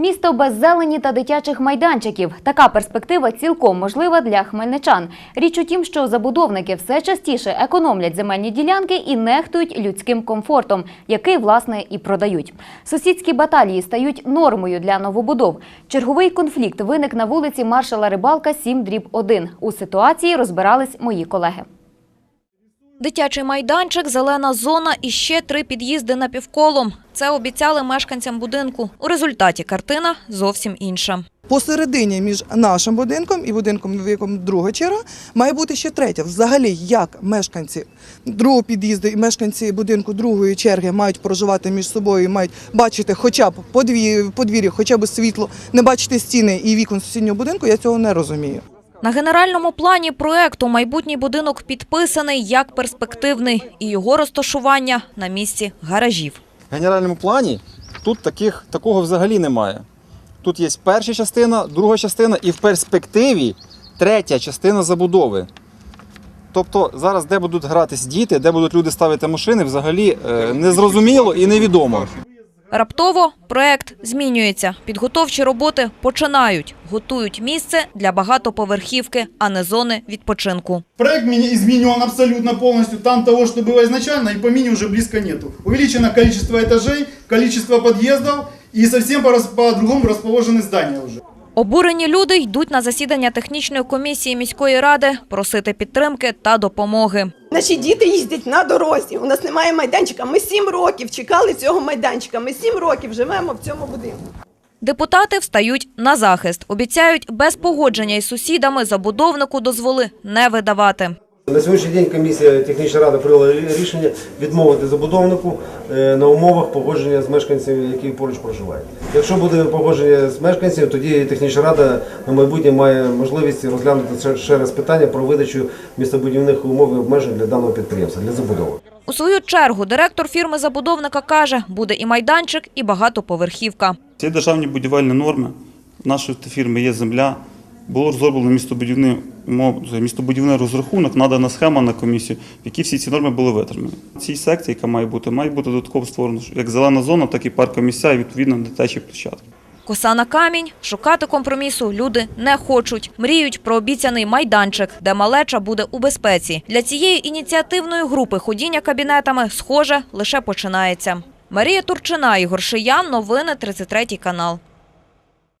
Місто без зелені та дитячих майданчиків. Така перспектива цілком можлива для хмельничан. Річ у тім, що забудовники все частіше економлять земельні ділянки і нехтують людським комфортом, який власне і продають. Сусідські баталії стають нормою для новобудов. Черговий конфлікт виник на вулиці маршала Рибалка 7 дріб 1. У ситуації розбирались мої колеги. Дитячий майданчик, зелена зона і ще три під'їзди напівколом. Це обіцяли мешканцям будинку. У результаті картина зовсім інша. Посередині між нашим будинком і будинком, в якому друга черга, має бути ще третя. Взагалі, як мешканці другого під'їзду і мешканці будинку другої черги мають проживати між собою, мають бачити хоча б подвір'я, хоча б світло, не бачити стіни і вікон сусіднього будинку, я цього не розумію. На генеральному плані проекту майбутній будинок підписаний як перспективний і його розташування на місці гаражів. В генеральному плані тут таких, такого взагалі немає. Тут є перша частина, друга частина і в перспективі третя частина забудови. Тобто зараз, де будуть гратись діти, де будуть люди ставити машини, взагалі е, незрозуміло і невідомо. Раптово проект змінюється. Підготовчі роботи починають. Готують місце для багатоповерхівки, а не зони відпочинку. Проект мини- изменен абсолютно полностью. Там того, что было изначально, и по мини уже близко нету. Увеличено количество этажей, количество подъездов и совсем по- по-другому расположены здания уже. Обурені люди йдуть на засідання технічної комісії міської ради просити підтримки та допомоги. Наші діти їздять на дорозі. У нас немає майданчика. Ми сім років чекали цього майданчика. Ми сім років живемо в цьому будинку. Депутати встають на захист. Обіцяють без погодження із сусідами забудовнику дозволи не видавати. На сьогоднішній день комісія технічна рада прийняла рішення відмовити забудовнику е, на умовах погодження з мешканцями, які поруч проживають. Якщо буде погодження з мешканцями, тоді технічна рада на майбутнє має можливість розглянути ще- раз питання про видачу містобудівних умов і обмежень для даного підприємства для забудови. У свою чергу директор фірми забудовника каже, буде і майданчик, і багатоповерхівка. Це державні будівельні норми. В нашої фірми є земля. Було розроблено містобудівний, умов- містобудівний розрахунок, надана схема на комісію, в якій всі ці норми були витримані. Цій секції, яка має бути, має бути додатково створено як зелена зона, так і паркові місця, і відповідно дитячі площадки. Коса на камінь, шукати компромісу люди не хочуть. Мріють про обіцяний майданчик, де малеча буде у безпеці. Для цієї ініціативної групи ходіння кабінетами, схоже, лише починається. Марія Турчина, Ігор Шиян, новини 33 канал.